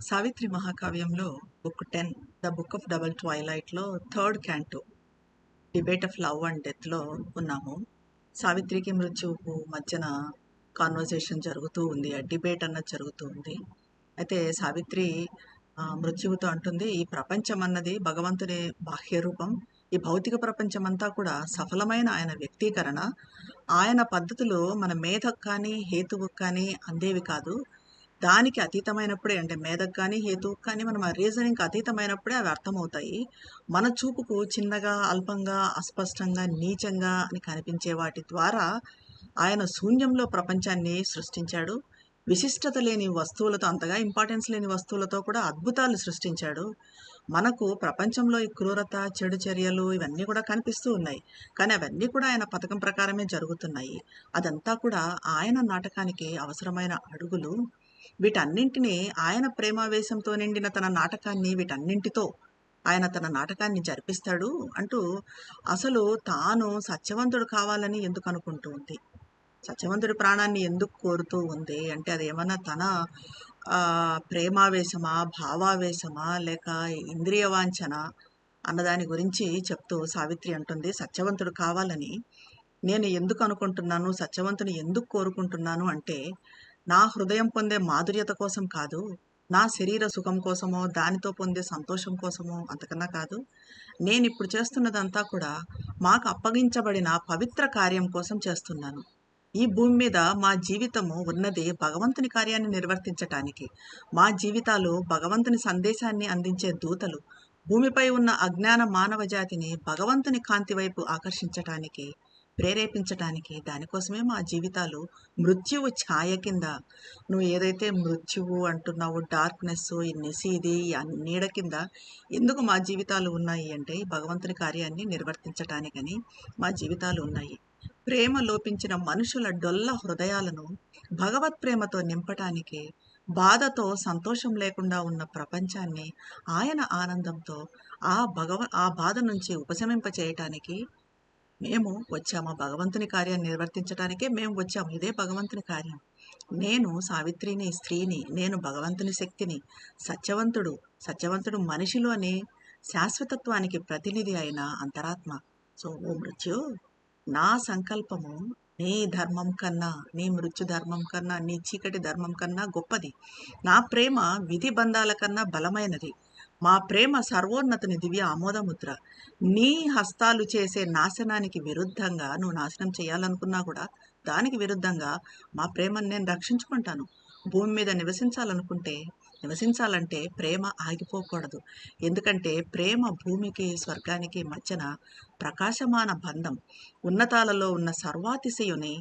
Savitri మహాకావ్యంలో book ten the book of double ట్వైలైట్లో third canto debate of love and డెత్లో ఉన్నాము. సావిత్రికి మృత్యువుకు మధ్యన conversation జరుగుతూ ఉంది ఆ డిబేట్ అన్నది జరుగుతూ ఉంది. అయితే సావిత్రి మృత్యువుతో అంటుంది ఈ ప్రపంచం అన్నది భగవంతుని బాహ్య రూపం. ఈ భౌతిక ప్రపంచం అంతా కూడా సఫలమైన ఆయన వ్యక్తీకరణ. ఆయన పద్ధతులు మన మేధకు కానీ హేతువుకు కానీ అందేవి కాదు. దానికి అతీతమైనప్పుడే అంటే మేధకు కానీ హేతువుకు కానీ మనం ఆ రీజనింగ్కి అతీతమైనప్పుడే అవి అర్థమవుతాయి. మన చూపుకు చిన్నగా అల్పంగా అస్పష్టంగా నీచంగా అని కనిపించే వాటి ద్వారా ఆయన శూన్యంలో ప్రపంచాన్ని సృష్టించాడు. విశిష్టత లేని వస్తువులతో అంతగా ఇంపార్టెన్స్ లేని వస్తువులతో కూడా అద్భుతాలు సృష్టించాడు. మనకు ప్రపంచంలో ఈ క్రూరత చెడు చర్యలు ఇవన్నీ కూడా కనిపిస్తూ ఉన్నాయి. కానీ అవన్నీ కూడా ఆయన పథకం ప్రకారమే జరుగుతున్నాయి. అదంతా కూడా ఆయన నాటకానికి అవసరమైన అడుగులు వీటన్నింటినీ ఆయన ప్రేమావేశంతో నిండిన తన నాటకాన్ని వీటన్నింటితో ఆయన తన నాటకాన్ని జరిపిస్తాడు అంటూ అసలు తాను సత్యవంతుడు కావాలని ఎందుకు అనుకుంటూ ఉంది? సత్యవంతుడి ప్రాణాన్ని ఎందుకు కోరుతూ ఉంది? అంటే అది ఏమన్నా తన ప్రేమావేశమా భావావేశమా లేక ఇంద్రియ వాంఛన అన్నదాని గురించి చెప్తూ సావిత్రి అంటుంది సత్యవంతుడు కావాలని నేను ఎందుకు అనుకుంటున్నాను? సత్యవంతుని ఎందుకు కోరుకుంటున్నాను? అంటే నా హృదయం పొందే మాధుర్యత కోసం కాదు నా శరీర సుఖం కోసమో దానితో పొందే సంతోషం కోసమో అంతకన్నా కాదు నేను ఇప్పుడు చేస్తున్నదంతా కూడా మాకు అప్పగించబడిన పవిత్ర కార్యం కోసం చేస్తున్నాను. ఈ భూమి మీద మా జీవితము ఉన్నది భగవంతుని కార్యాన్ని నిర్వర్తించటానికి. మా జీవితాలు భగవంతుని సందేశాన్ని అందించే దూతలు భూమిపై ఉన్న అజ్ఞాన మానవ జాతిని భగవంతుని కాంతి వైపు ఆకర్షించటానికి ప్రేరేపించటానికి దానికోసమే మా జీవితాలు మృత్యువు ఛాయ కింద. నువ్వు ఏదైతే మృత్యువు అంటున్నావు డార్క్నెస్ ఈ నిశీది నీడ కింద ఎందుకు మా జీవితాలు ఉన్నాయి అంటే భగవంతుని కార్యాన్ని నిర్వర్తించటానికని మా జీవితాలు ఉన్నాయి. ప్రేమ లోపించిన మనుషుల డొల్ల హృదయాలను భగవత్ ప్రేమతో నింపటానికి బాధతో సంతోషం లేకుండా ఉన్న ప్రపంచాన్ని ఆయన ఆనందంతో ఆ భగవ ఆ బాధ నుంచి ఉపశమింపచేయటానికి మేము వచ్చాము. భగవంతుని కార్యాన్ని నిర్వర్తించడానికే మేము వచ్చాము. ఇదే భగవంతుని కార్యం. నేను సావిత్రిని స్త్రీని నేను భగవంతుని శక్తిని సత్యవంతుడు సత్యవంతుడు మనిషిలోని శాశ్వతత్వానికి ప్రతినిధి అయిన అంతరాత్మ. సో ఓ మృత్యు నా సంకల్పము నీ ధర్మం కన్నా నీ మృత్యు ధర్మం కన్నా నీ చీకటి ధర్మం కన్నా గొప్పది. నా ప్రేమ విధి బంధాల కన్నా బలమైనది. మా ప్రేమ సర్వోన్నతని దివ్య ఆమోదముద్ర. నీ హస్తాలు చేసే నాశనానికి విరుద్ధంగా నువ్వు నాశనం చేయాలనుకున్నా కూడా దానికి విరుద్ధంగా మా ప్రేమను నేను రక్షించుకుంటాను. భూమి మీద నివసించాలనుకుంటే నివసించాలంటే ప్రేమ ఆగిపోకూడదు. ఎందుకంటే ప్రేమ భూమికి స్వర్గానికి మధ్యన ప్రకాశమాన బంధం. ఉన్నతాలలో ఉన్న సర్వాతిశయుని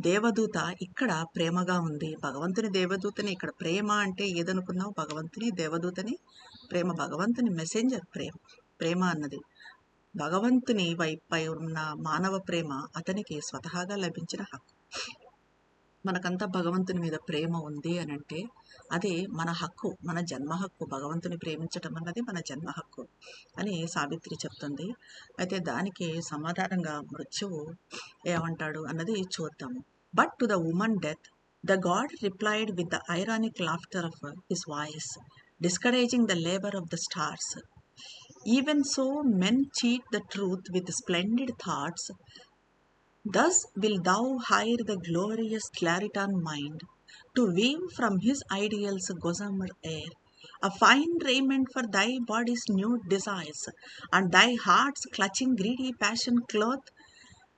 దేవదూత ఇక్కడ ప్రేమగా ఉంది. భగవంతుని దేవదూతని ఇక్కడ ప్రేమ అంటే ఏదనుకున్నావు? భగవంతుని దేవదూతని ప్రేమ. భగవంతుని మెసెంజర్ ప్రేమ. ప్రేమ అన్నది. భగవంతుని వైపై ఉన్న మానవ ప్రేమ అతనికి స్వతహాగా లభించిన హక్కు. మనకంతా భగవంతుని మీద ప్రేమ ఉంది అని అంటే అది మన హక్కు మన జన్మ హక్కు భగవంతుని ప్రేమించటం అన్నది మన జన్మ హక్కు అని సావిత్రి చెప్తుంది. అయితే దానికి సమాధానంగా మృత్యువు ఏమంటాడు అన్నది చూద్దాము. But to the woman death the god replied with the ironic laughter of his voice discouraging the labour of the stars even so men cheat the truth with splendid thoughts Thus wilt thou hire the glorious Clariton mind to weave from his ideals gossamer air, a fine raiment for thy body's new desires, and thy heart's clutching greedy passion cloth.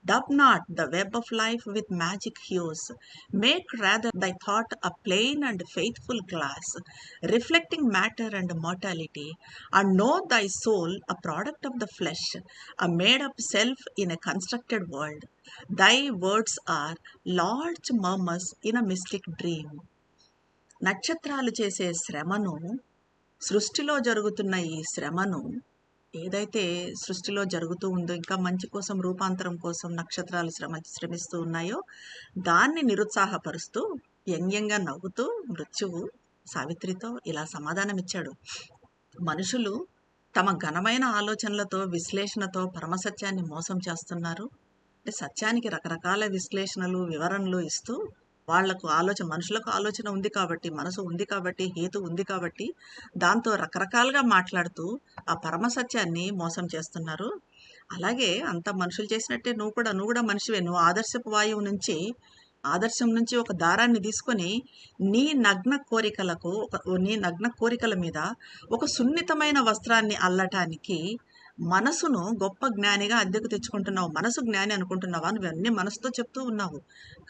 Dub not the web of life with magic hues. Make rather thy thought a plain and faithful glass, reflecting matter and mortality, and know thy soul a product of the flesh, a made up self in a constructed world. Thy words are large murmurs in a mystic dream. నక్షత్రాలు చేసే శ్రమను సృష్టిలో జరుగుతున్న ఈ శ్రమను ఏదైతే సృష్టిలో జరుగుతూ ఉందో ఇంకా మంచి కోసం రూపాంతరం కోసం నక్షత్రాలు శ్రమ శ్రమిస్తూ ఉన్నాయో దాన్ని నిరుత్సాహపరుస్తూ వ్యంగ్యంగా నవ్వుతూ మృత్యువు సావిత్రితో ఇలా సమాధానమిచ్చాడు మనుషులు తమ ఘనమైన ఆలోచనలతో విశ్లేషణతో పరమసత్యాన్ని మోసం చేస్తున్నారు అంటే సత్యానికి రకరకాల విశ్లేషణలు వివరణలు ఇస్తూ వాళ్ళకు ఆలోచన మనుషులకు ఆలోచన ఉంది కాబట్టి మనసు ఉంది కాబట్టి హేతు ఉంది కాబట్టి దాంతో రకరకాలుగా మాట్లాడుతూ ఆ పరమ సత్యాన్ని మోసం చేస్తున్నారు. అలాగే అంత మనుషులు చేసినట్టే నువ్వు కూడా నువ్వు కూడా మనిషివే. నువ్వు ఆదర్శపు వాయువు నుంచి ఆదర్శం నుంచి ఒక దారాన్ని తీసుకొని నీ నగ్న కోరికలకు ఒక నీ నగ్న కోరికల మీద ఒక సున్నితమైన వస్త్రాన్ని అల్లటానికి మనసును గొప్ప జ్ఞానిగా అద్దెకు తెచ్చుకుంటున్నావు మనసు జ్ఞాని అనుకుంటున్నావా? నువ్వు అన్ని మనసుతో చెప్తూ ఉన్నావు.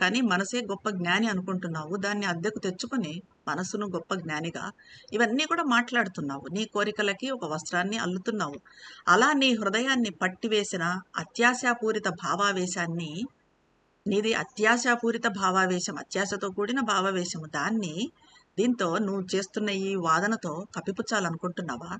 కానీ మనసే గొప్ప జ్ఞాని అనుకుంటున్నావు. దాన్ని అద్దెకు తెచ్చుకొని మనసును గొప్ప జ్ఞానిగా ఇవన్నీ కూడా మాట్లాడుతున్నావు. నీ కోరికలకి ఒక వస్త్రాన్ని అల్లుతున్నావు. అలా నీ హృదయాన్ని పట్టివేసిన అత్యాశాపూరిత భావావేశాన్ని నీది అత్యాశాపూరిత భావావేశం అత్యాశతో కూడిన భావావేశము దాన్ని దీంతో నువ్వు చేస్తున్న ఈ వాదనతో కప్పిపుచ్చాలనుకుంటున్నావా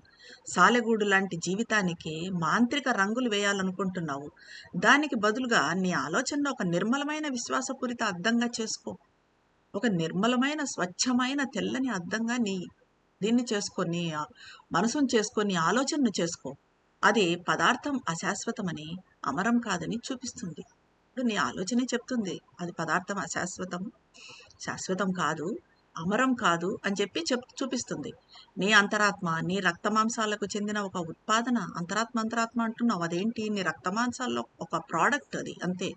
సాలెగూడు లాంటి జీవితానికి మాంత్రిక రంగులు వేయాలనుకుంటున్నావు. దానికి బదులుగా నీ ఆలోచనను ఒక నిర్మలమైన విశ్వాసపూరిత అద్దంగా చేసుకో. ఒక నిర్మలమైన స్వచ్ఛమైన తెల్లని అద్దంగా నీ దీన్ని చేసుకొని మనసును చేసుకొని ఆలోచనను చేసుకో. అది పదార్థం అశాశ్వతమని అమరం కాదని చూపిస్తుంది. నీ ఆలోచనే చెప్తుంది. అది పదార్థం అశాశ్వతం. శాశ్వతం కాదు. అమరం కాదు అని చెప్పి చెప్ చూపిస్తుంది. నీ అంతరాత్మ నీ రక్తమాంసాలకు చెందిన ఒక ఉత్పాదన అంతరాత్మ అంతరాత్మ అంటున్నావు. అదేంటి? నీ రక్తమాంసాల్లో ఒక ప్రోడక్ట్ అది అంతే.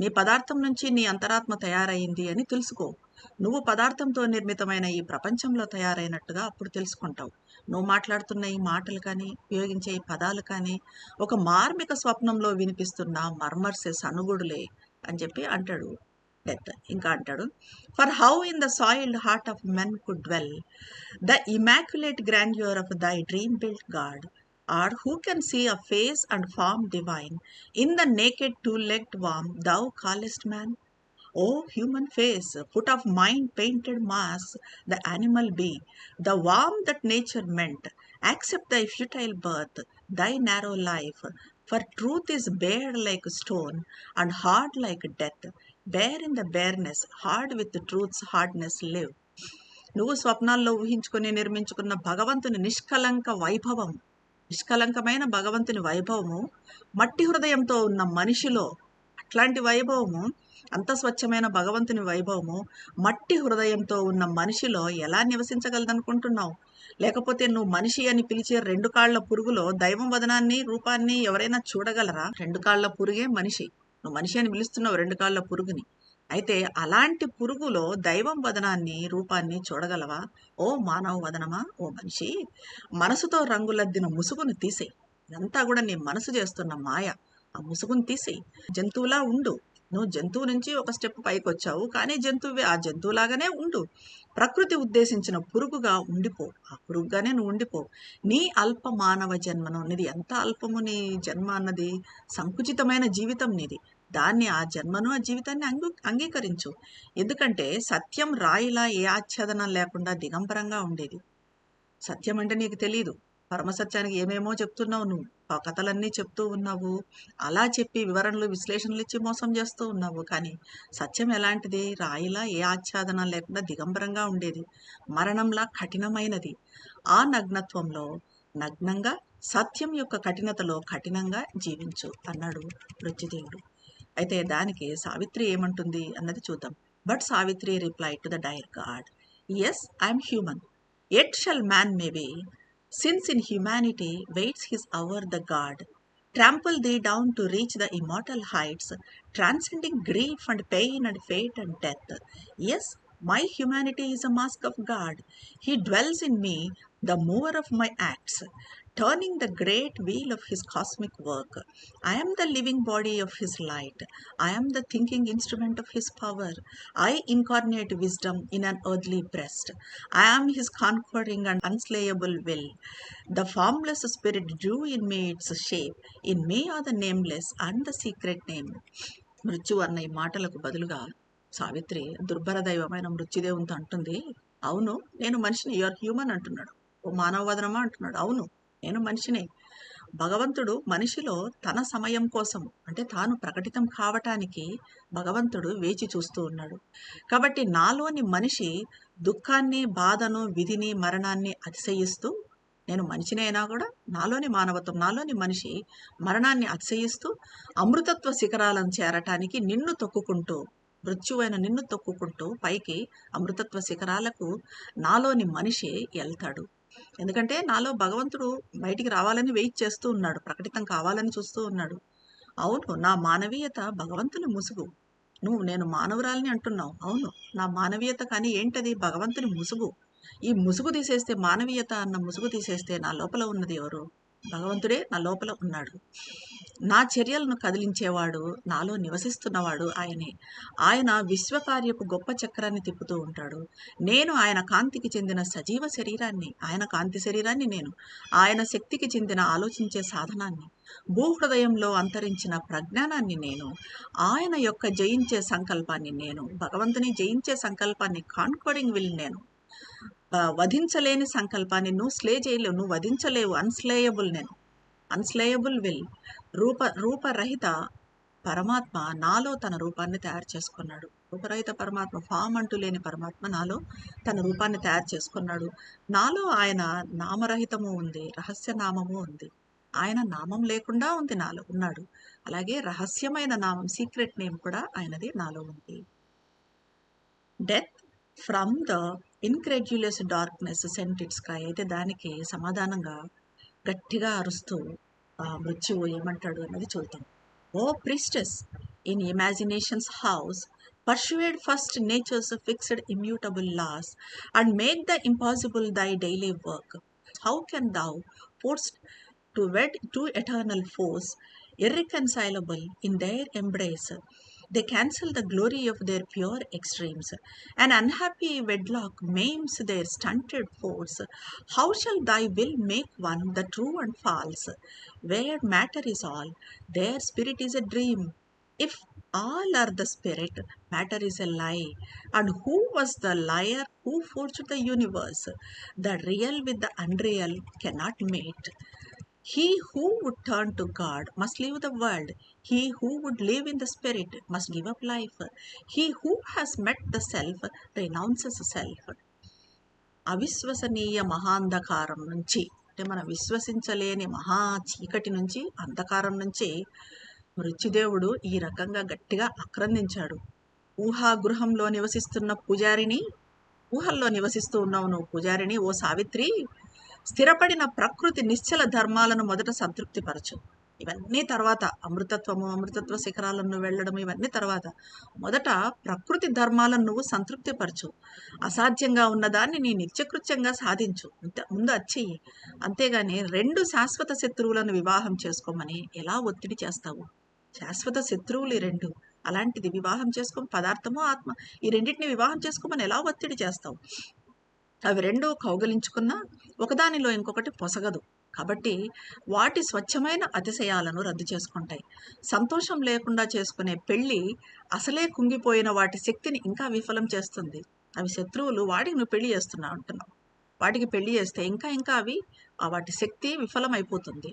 నీ పదార్థం నుంచి నీ అంతరాత్మ తయారైంది అని తెలుసుకో. నువ్వు పదార్థంతో నిర్మితమైన ఈ ప్రపంచంలో తయారైనట్టుగా అప్పుడు తెలుసుకుంటావు. నువ్వు మాట్లాడుతున్న ఈ మాటలు కానీ ఉపయోగించే ఈ పదాలు కానీ ఒక మార్మిక స్వప్నంలో వినిపిస్తున్న మర్మర్సెస్ అనుగుడులే అని చెప్పి అంటాడు. డెత్ ఇంకా అంటాడు for how in the soiled heart of men could dwell the immaculate grandeur of thy dream built God or who can see a face and form divine in the naked two legged worm thou callest man O human face, put of mind painted mask, the animal be, the warm that nature meant, accept thy futile birth, thy narrow life, for truth is bared like stone and hard like death. bare in the bareness hard with truths hardness live నువ్వు స్వప్నాల్లో ఊహించుకొని నిర్మించుకున్న భగవంతుని నిష్కలంక వైభవం నిష్కలంకమైన భగవంతుని వైభవము మట్టి హృదయంతో ఉన్న మనిషిలో అట్లాంటి వైభవము అంత స్వచ్ఛమైన భగవంతుని వైభవము మట్టి హృదయంతో ఉన్న మనిషిలో ఎలా నివసించగలదనుకుంటున్నావు? లేకపోతే నువ్వు మనిషి అని పిలిచే రెండు కాళ్ళ పురుగులో దైవం వదనాన్ని రూపాన్ని ఎవరైనా చూడగలరా? రెండు కాళ్ళ పురుగే మనిషి. నువ్వు మనిషి అని పిలుస్తున్నావు రెండు కాళ్ళ పురుగుని. అయితే అలాంటి పురుగులో దైవం వదనాన్ని రూపాన్ని చూడగలవా? ఓ మానవ వదనమా? ఓ మనిషి మనసుతో రంగులద్దిన ముసుగును తీసేయి. ఇదంతా కూడా నీ మనసు చేస్తున్న మాయ. ఆ ముసుగును తీసేయి. జంతువులా ఉండు. నువ్వు జంతువు నుంచి ఒక స్టెప్ పైకి వచ్చావు కానీ జంతువువే ఆ జంతువులాగానే ఉండు. ప్రకృతి ఉద్దేశించిన పురుగుగా ఉండిపో ఆ పురుగుగానే నువ్వు ఉండిపో నీ అల్ప మానవ జన్మను నీది ఎంత అల్పము నీ జన్మ అన్నది? సంకుచితమైన జీవితం నీది. దాన్ని ఆ జన్మను ఆ జీవితాన్ని అంగు అంగీకరించు. ఎందుకంటే సత్యం రాయిలా ఏ ఆచ్ఛాదనం లేకుండా దిగంబరంగా ఉండేది. సత్యం అంటే నీకు తెలియదు పరమసత్యానికి ఏమేమో చెప్తున్నావు నువ్వు. కథలన్నీ చెప్తూ ఉన్నావు. అలా చెప్పి వివరణలు విశ్లేషణలు ఇచ్చి మోసం చేస్తూ ఉన్నావు. కానీ సత్యం ఎలాంటిది? రాయిలా ఏ ఆచ్ఛాదన లేకుండా దిగంబరంగా ఉండేది. మరణంలా కఠినమైనది. ఆ నగ్నత్వంలో నగ్నంగా సత్యం యొక్క కఠినతలో కఠినంగా జీవించు అన్నాడు మృత్యుదేవుడు. అయితే దానికి సావిత్రి ఏమంటుంది అన్నది చూద్దాం. But Savitri reply to the dire god. Yes I'm human yet shall man maybe since in humanity waits his hour the god. Trample thee down to reach the immortal heights transcending grief and pain and fate and death. Yes my humanity is a mask of god. He dwells in me the mover of my acts turning the great wheel of his cosmic work i am the living body of his light i am the thinking instrument of his power i incarnate wisdom in an earthly breast I am his conquering and unslayable will. The formless spirit drew in me its shape. In me are the nameless and the secret name. మృత్యు అన్న ఈ మాటలకు బదులుగా సావిత్రి దుర్భర దైవమైన మృత్యుదేవునితో అంటుంది అవును నేను మనిషిని యువర్ హ్యూమన్ అంటున్నాడు ఓ మానవ వదనమా అంటున్నాడు అవును నేను మనిషినే. భగవంతుడు మనిషిలో తన సమయం కోసం అంటే తాను ప్రకటితం కావటానికి భగవంతుడు వేచి చూస్తూ ఉన్నాడు. కాబట్టి నాలోని మనిషి దుఃఖాన్ని బాధను విధిని మరణాన్ని అతిశయిస్తూ నేను మనిషినైనా కూడా నాలోని మానవత్వం నాలోని మనిషి మరణాన్ని అతిశయిస్తూ అమృతత్వ శిఖరాలను చేరటానికి నిన్ను తొక్కుకుంటూ మృత్యువైన నిన్ను తొక్కుకుంటూ పైకి అమృతత్వ శిఖరాలకు నాలోని మనిషి వెళ్తాడు. ఎందుకంటే నాలో భగవంతుడు బయటికి రావాలని వెయిట్ చేస్తూ ఉన్నాడు. ప్రకటితం కావాలని చూస్తూ ఉన్నాడు. అవును నా మానవీయత భగవంతుని ముసుగు. నువ్వు నేను మానవురాలిని అంటున్నావు. అవును నా మానవీయత కానీ ఏంటది? భగవంతుని ముసుగు. ఈ ముసుగు తీసేస్తే మానవీయత అన్న ముసుగు తీసేస్తే నా లోపల ఉన్నది ఎవరు? భగవంతుడే నా లోపల ఉన్నాడు. నా చర్యలను కదిలించేవాడు నాలో నివసిస్తున్నవాడు ఆయనే. ఆయన విశ్వకార్యపు గొప్ప చక్రాన్ని తిప్పుతూ ఉంటాడు. నేను ఆయన కాంతికి చెందిన సజీవ శరీరాన్ని ఆయన కాంతి శరీరాన్ని నేను ఆయన శక్తికి చెందిన ఆలోచించే సాధనాన్ని భూహృదయంలో అంతరించిన ప్రజ్ఞానాన్ని నేను ఆయన యొక్క జయించే సంకల్పాన్ని నేను భగవంతుని జయించే సంకల్పాన్ని కాన్కోడింగ్ విల్ నేను. వధించలేని సంకల్పాన్ని నువ్వు స్లే చేయలేవు నువ్వు వధించలేవు అన్స్లేయబుల్ నేను. అన్స్లేయబుల్ విల్ రూప రూపరహిత పరమాత్మ నాలో తన రూపాన్ని తయారు చేసుకున్నాడు. రూపరహిత పరమాత్మ ఫామ్ అంటూ లేని పరమాత్మ నాలో తన రూపాన్ని తయారు చేసుకున్నాడు. నాలో ఆయన నామరహితము ఉంది రహస్య నామము ఉంది. ఆయన నామం లేకుండా ఉంది నాలో ఉన్నాడు. అలాగే రహస్యమైన నామం సీక్రెట్ నేమ్ కూడా ఆయనది నాలో ఉంది. Death from the incredulous darkness sent cry అయితే దానికి సమాధానంగా గట్టిగా అరుస్తూ మృత్యువు ఏమంటాడు అన్నది చూద్దాం. O priestess in imagination's house persuade first nature's fixed immutable laws and make the impossible thy daily work how can thou force to wed two eternal foes irreconcilable in their embrace They cancel the glory of their pure extremes. An unhappy wedlock maims their stunted force. How shall thy will make one the true and false? Where matter is all, their spirit is a dream. If all are the spirit, matter is a lie. And who was the liar who forged the universe? The real with the unreal cannot mate. He who would turn to God must leave the world. He who would live in the Spirit must give up life. He who has met the self renounces self. అవిశ్వసనీయ మహాంధకారం నుంచి అంటే మనం విశ్వసించలేని మహా చీకటి నుంచి అంధకారం నుంచి మృత్యుదేవుడు ఈ రకంగా గట్టిగా ఆక్రందించాడు ఊహాగృహంలో నివసిస్తున్న పూజారిని ఊహల్లో నివసిస్తూ ఉన్నావు నువ్వు పూజారిని ఓ సావిత్రి స్థిరపడిన ప్రకృతి నిశ్చల ధర్మాలను మొదట సంతృప్తిపరచు. ఇవన్నీ తర్వాత అమృతత్వము అమృతత్వ శిఖరాలను వెళ్ళడం ఇవన్నీ తర్వాత మొదట ప్రకృతి ధర్మాలను నువ్వు సంతృప్తిపరచు. అసాధ్యంగా ఉన్నదాన్ని నీ నిత్యకృత్యంగా సాధించు. ముందు అచ్చేయి అంతేగాని రెండు శాశ్వత శత్రువులను వివాహం చేసుకోమని ఎలా ఒత్తిడి చేస్తావు? శాశ్వత శత్రువులు ఈ రెండు. అలాంటిది వివాహం చేసుకో పదార్థము ఆత్మ ఈ రెండింటిని వివాహం చేసుకోమని ఎలా ఒత్తిడి చేస్తావు? అవి రెండు కౌగలించుకున్నా ఒకదానిలో ఇంకొకటి పొసగదు. కాబట్టి వాటి స్వచ్ఛమైన అతిశయాలను రద్దు చేసుకుంటాయి. సంతోషం లేకుండా చేసుకునే పెళ్ళి అసలే కుంగిపోయిన వాటి శక్తిని ఇంకా విఫలం చేస్తుంది. అవి శత్రువులు వాటికి నువ్వు పెళ్ళి చేస్తున్నావు అంటున్నావు. వాటికి పెళ్ళి చేస్తే ఇంకా ఇంకా అవి ఆ వాటి శక్తి విఫలమైపోతుంది.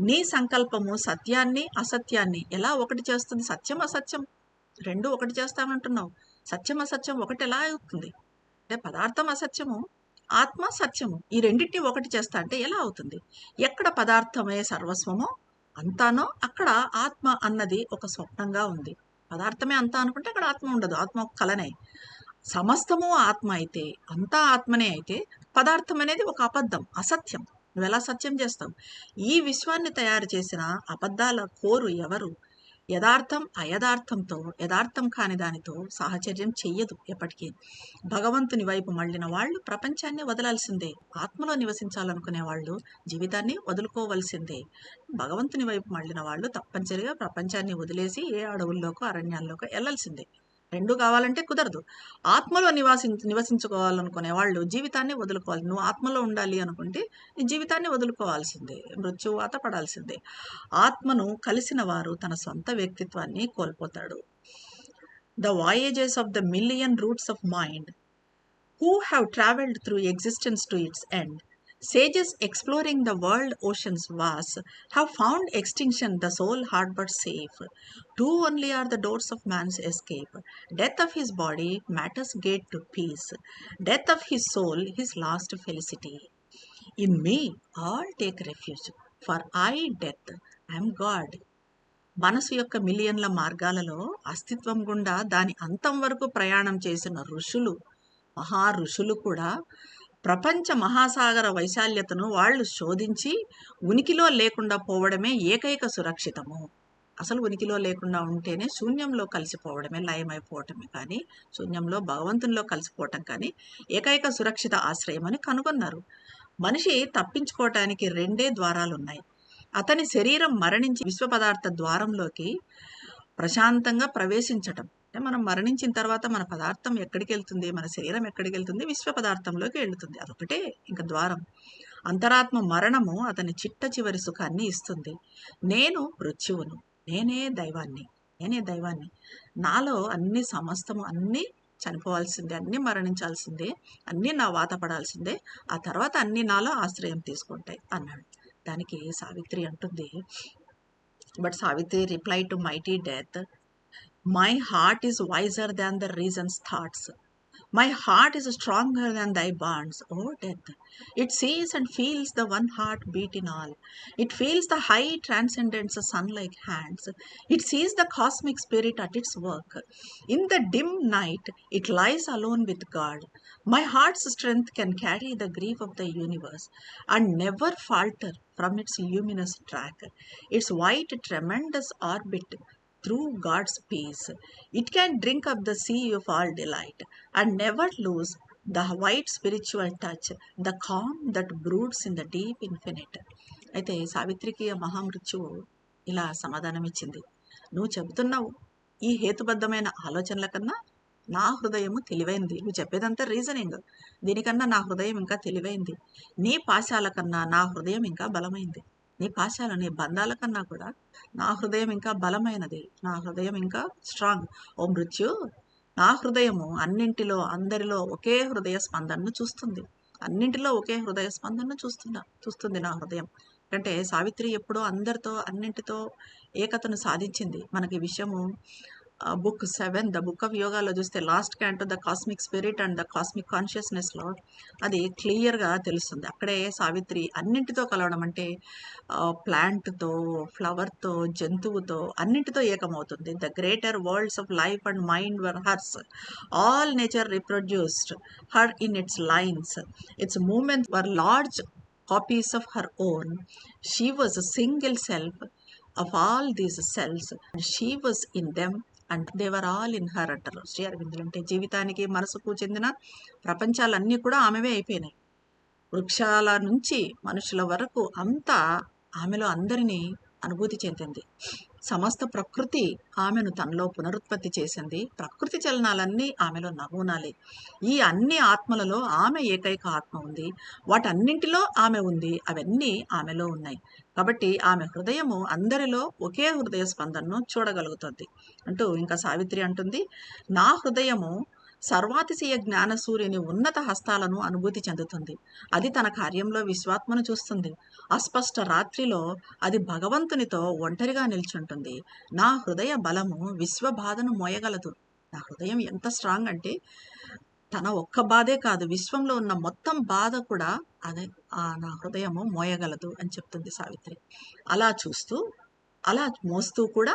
నీ సంకల్పము సత్యాన్ని అసత్యాన్ని ఎలా ఒకటి చేస్తుంది? సత్యం అసత్యం. రెండు ఒకటి చేస్తామంటున్నావు. సత్యం అసత్యం ఒకటి ఎలా అవుతుంది? అంటే పదార్థం అసత్యము ఆత్మ సత్యము ఈ రెండింటిని ఒకటి చేస్తా అంటే ఎలా అవుతుంది? ఎక్కడ పదార్థమే సర్వస్వమో అంతానో అక్కడ ఆత్మ అన్నది ఒక స్వప్నంగా ఉంది. పదార్థమే అంతా అనుకుంటే అక్కడ ఆత్మ ఉండదు. ఆత్మ ఒక కలనే సమస్తము ఆత్మ అయితే అంతా ఆత్మనే అయితే పదార్థం అనేది ఒక అబద్ధం అసత్యం. నువ్వు ఎలా సత్యం చేస్తావు? ఈ విశ్వాన్ని తయారు చేసిన అబద్ధాల కోరు ఎవరు? యథార్థం అయథార్థంతో యథార్థం కాని దానితో సాహచర్యం చెయ్యదు ఎప్పటికీ. భగవంతుని వైపు మళ్ళిన వాళ్ళు ప్రపంచాన్ని వదలాల్సిందే. ఆత్మలో నివసించాలనుకునే వాళ్ళు జీవితాన్ని వదులుకోవలసిందే. భగవంతుని వైపు మళ్ళిన వాళ్ళు తప్పనిసరిగా ప్రపంచాన్ని వదిలేసి ఏ అడవుల్లోకో అరణ్యాల్లోకో వెళ్ళాల్సిందే రెండు కావాలంటే కుదరదు. ఆత్మలో నివాసి నివసించుకోవాలనుకునే వాళ్ళు జీవితాన్ని వదులుకోవాలి. నువ్వు ఆత్మలో ఉండాలి అనుకుంటే నీ జీవితాన్ని వదులుకోవాల్సిందే. మృత్యువాత పడాల్సిందే. ఆత్మను కలిసిన వారు తన సొంత వ్యక్తిత్వాన్ని కోల్పోతాడు. The voyages of the million routes of mind who have travelled through existence to its end Sages exploring the world oceans vast have found extinction the soul hard but safe. Two only are the doors of man's escape death of his body, matter's gate to peace, death of his soul, his last felicity. In me all take refuge, for I, death, am God. మనసు యొక్క మిలియన్ల మార్గాలలో అస్తిత్వం గుండా దాని అంతం వరకు ప్రయాణం చేసిన ఋషులు మహా ఋషులు కూడా ప్రపంచ మహాసాగర వైశాల్యతను వాళ్ళు శోధించి ఉనికిలో లేకుండా పోవడమే ఏకైక సురక్షితము. అసలు ఉనికిలో లేకుండా ఉంటేనే శూన్యంలో కలిసిపోవడమే లయమైపోవటమే కానీ శూన్యంలో భగవంతునిలో కలిసిపోవటం కానీ ఏకైక సురక్షిత ఆశ్రయం అని కనుగొన్నారు. మనిషి తప్పించుకోవటానికి రెండే ద్వారాలు ఉన్నాయి అతని శరీరం మరణించి విశ్వ పదార్థ ద్వారంలోకి ప్రశాంతంగా ప్రవేశించటం. అంటే మనం మరణించిన తర్వాత మన పదార్థం ఎక్కడికి వెళ్తుంది మన శరీరం ఎక్కడికి వెళ్తుంది విశ్వ పదార్థంలోకి వెళుతుంది అదొకటే ఇంకా ద్వారం. అంతరాత్మ మరణము అతని చిట్ట చివరి సుఖాన్ని ఇస్తుంది. నేను మృత్యువును నేనే దైవాన్ని. నేనే దైవాన్ని. నాలో అన్ని సమస్తము అన్నీ చనిపోవాల్సిందే అన్నీ మరణించాల్సిందే అన్నీ నా వాత పడాల్సిందే ఆ తర్వాత అన్నీ నాలో ఆశ్రయం తీసుకుంటాయి అన్నాడు. దానికి సావిత్రి అంటుంది. But Savitri reply to mighty death My heart is wiser than the reason's thoughts. My heart is stronger than thy bonds, O death. It sees and feels the one heart beat in all. It feels the high transcendence sun-like hands. It sees the cosmic spirit at its work. In the dim night, it lies alone with God. My heart's strength can carry the grief of the universe and never falter from its luminous track. Its white, tremendous orbit through God's peace it can drink up the sea you all delight and never lose the white spiritual touch the calm that broods in the deep infinite అయితే సావిత్రికీయ మహామృత్యువు ఇలా సమాధానం ఇచ్చింది నువ్వు చెబుతున్నావు ఈ హేతుబద్ధమైన ఆలోచనల కన్నా నా హృదయము తెలివైంది. నువ్వు చెప్పేదంతా రీజనింగ్. దీనికన్నా నా హృదయం ఇంకా తెలివైంది. నీ పాశాల కన్నా నా హృదయం ఇంకా బలమైంది. నీ పాశాలు నీ బంధాల కన్నా కూడా నా హృదయం ఇంకా బలమైనది. నా హృదయం ఇంకా స్ట్రాంగ్ ఓ మృత్యు నా హృదయము అన్నింటిలో అందరిలో ఒకే హృదయ స్పందనను చూస్తుంది. అన్నింటిలో ఒకే హృదయ స్పందనను చూస్తున్నా చూస్తుంది నా హృదయం. అంటే సావిత్రి ఎప్పుడో అందరితో అన్నింటితో ఏకతను సాధించింది. మనకి విషయము book seven the book of యోగాలో చూస్తే last canto the cosmic spirit and the cosmic consciousness lord అది క్లియర్గా తెలుస్తుంది. అక్కడే సావిత్రి అన్నింటితో కలవడం అంటే ప్లాంట్తో ఫ్లవర్తో జంతువుతో అన్నింటితో ఏకమవుతుంది. The greater worlds of life and mind were hers all nature reproduced her in its lines its moment were large copies of her own she was a single self of all these cells and she was in them. And they are all in her అంటారు. శ్రీ అరవిందులు అంటే జీవితానికి మనసుకు చెందిన ప్రపంచాలన్నీ కూడా ఆమెవే అయిపోయినాయి. వృక్షాల నుంచి మనుషుల వరకు అంతా ఆమెలో అందరినీ అనుభూతి చెందింది. సమస్త ప్రకృతి ఆమెను తనలో పునరుత్పత్తి చేసింది. ప్రకృతి చలనాలన్నీ ఆమెలో నమూనాలే. ఈ అన్ని ఆత్మలలో ఆమె ఏకైక ఆత్మ ఉంది. వాటన్నింటిలో ఆమె ఉంది. అవన్నీ ఆమెలో ఉన్నాయి. కాబట్టి ఆమె హృదయము అందరిలో ఒకే హృదయ స్పందనను చూడగలుగుతుంది అంటూ ఇంకా సావిత్రి అంటుంది. నా హృదయము సర్వాతిశయ జ్ఞాన సూర్యుని ఉన్నత హస్తాలను అనుభూతి చెందుతుంది. అది తన కార్యంలో విశ్వాత్మను చూస్తుంది. అస్పష్ట రాత్రిలో అది భగవంతునితో ఒంటరిగా నిల్చుంటుంది. నా హృదయ బలము విశ్వబాధను మోయగలదు. నా హృదయం ఎంత స్ట్రాంగ్ అంటే తన ఒక్క బాధే కాదు విశ్వంలో ఉన్న మొత్తం బాధ కూడా అదే ఆ నా హృదయము మోయగలదు అని చెప్తుంది సావిత్రి. అలా చూస్తూ అలా మోస్తూ కూడా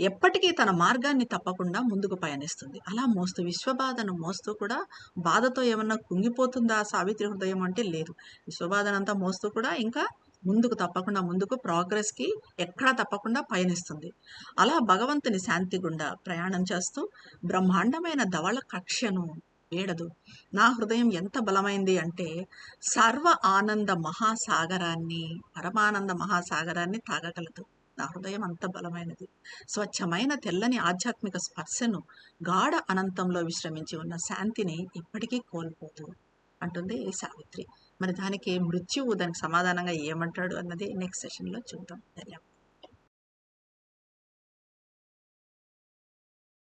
ఎప్పటికీ తన మార్గాన్ని తప్పకుండా ముందుకు పయనిస్తుంది. అలా మోస్తూ విశ్వబాధను మోస్తూ కూడా బాధతో ఏమన్నా కుంగిపోతుందా సావిత్రి హృదయం అంటే లేదు. విశ్వబాధనంతా మోస్తూ కూడా ఇంకా ముందుకు తప్పకుండా ముందుకు ప్రోగ్రెస్కి ఎక్కడా తప్పకుండా పయనిస్తుంది. అలా భగవంతుని శాంతి గుండా ప్రయాణం చేస్తూ బ్రహ్మాండమైన ధవళ కక్ష్యను ఏడదు. నా హృదయం ఎంత బలమైంది అంటే సర్వ ఆనంద మహాసాగరాన్ని పరమానంద మహాసాగరాన్ని తాగగలదు. నా హృదయం అంత బలమైనది. స్వచ్ఛమైన తెల్లని ఆధ్యాత్మిక స్పర్శను గాఢ అనంతంలో విశ్రమించి ఉన్న శాంతిని ఎప్పటికీ కోల్పోదు అంటుంది సావిత్రి. మరి దానికి మృత్యువు దానికి సమాధానంగా ఏమంటాడు అన్నది నెక్స్ట్ సెషన్లో చూద్దాం. ధన్యవాదాలు.